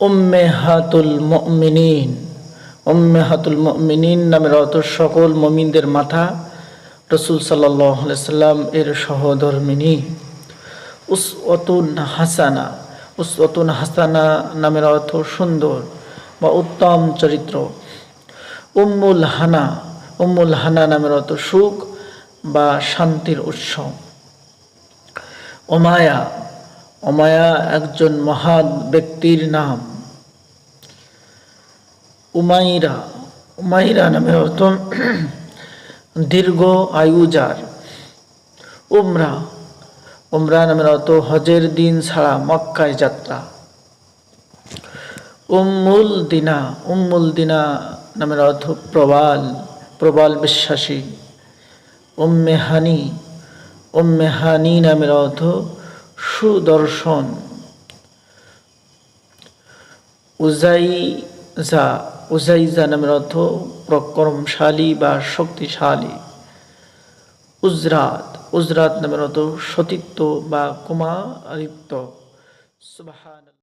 উম্মেহাতুল মুমিনিন। উম্মেহাতুল মুমিনিন নামের অর্থ সকল মমিনদের মাথা রসুল সাল্লাম এর সহধর্মিনী। উসওয়াতুন হাসানা। উসওয়াতুন হাসানা নামের অর্থ সুন্দর বা উত্তম চরিত্র। উম্মুল হানা। উম্মুল হানা নামের অর্থ সুখ বা শান্তির উৎস। ওমায়া অমায়া একজন মহান ব্যক্তির নাম। উমাইরা উমাইরা নামের অর্থ দীর্ঘ আয়ু যার। উমরা উমরা নামের অর্থ হজের দিন ছাড়া মক্কায় যাত্রা। উম্মুল দিনা উম্মুল দিনা নামের অর্থ প্রবাল প্রবাল বিশ্বাসী। উম্মে হানি উম্মে হানি নামের অর্থ সুদর্শন। উজাইজা উজাইজা নামের অর্থ প্রকরমশালী বা শক্তিশালী। উজরাত উজরাত নামের অর্থ সতীত্ব বা কুমারিত্ব।